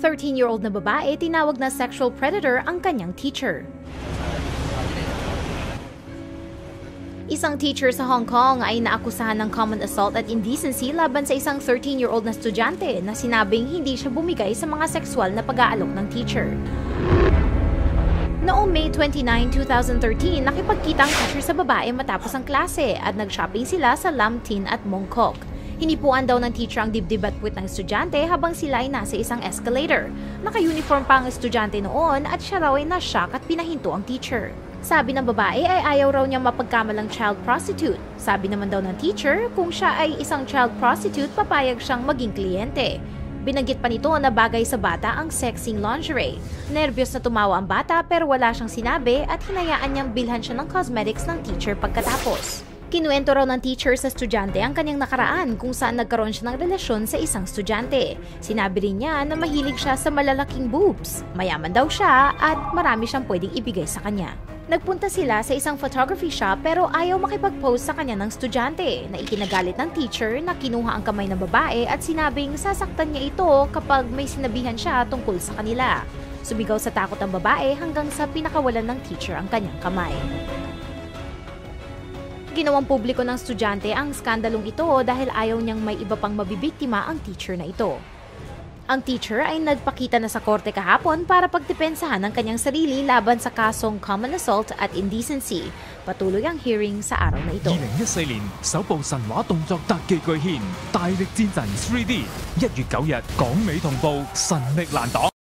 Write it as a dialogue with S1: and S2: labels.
S1: 13-year-old na babae tinawag na sexual predator ang kanyang teacher. Isang teacher sa Hong Kong ay naakusahan ng common assault at indecency laban sa isang 13-year-old na estudyante na sinabing hindi siya bumigay sa mga sexual na pag-aalok ng teacher. Noong May 29, 2013, nakipagkita ang teacher sa babae matapos ang klase at nag-shopping sila sa Lam Tin at Mongkok. Hinipuan daw ng teacher ang dibdib at puwit ng estudyante habang sila ay nasa isang escalator. Naka-uniform pa ang estudyante noon at siya raw ay na-shock at pinahinto ang teacher. Sabi ng babae ay ayaw raw niya mapagkamalang child prostitute. Sabi naman daw ng teacher, kung siya ay isang child prostitute, papayag siyang maging kliyente. Binanggit pa nito na bagay sa bata ang sexing lingerie. Nervyos na tumawa ang bata pero wala siyang sinabi at hinayaan niyang bilhan siya ng cosmetics ng teacher pagkatapos. Kinuwento raw ng teacher sa estudyante ang kanyang nakaraan kung saan nagkaroon siya ng relasyon sa isang estudyante. Sinabi rin niya na mahilig siya sa malalaking boobs, mayaman daw siya at marami siyang pwedeng ibigay sa kanya. Nagpunta sila sa isang photography shop pero ayaw makipag-post sa kanya ng estudyante na ikinagalit ng teacher na kinuha ang kamay ng babae at sinabing sasaktan niya ito kapag may sinabihan siya tungkol sa kanila. Sumigaw sa takot ang babae hanggang sa pinakawalan ng teacher ang kanyang kamay. Ginawang publiko ng estudyante ang skandalong ito dahil ayaw niyang may iba pang mabibiktima ang teacher na ito. Ang teacher ay nagpakita na sa korte kahapon para pagdepensahan ang kanyang sarili laban sa kasong common assault at indecency. Patuloy ang hearing sa araw na ito.
S2: 二零一四年首部神话动作特技巨献《大力战神 3D》，一月九日港美同步，神力难挡。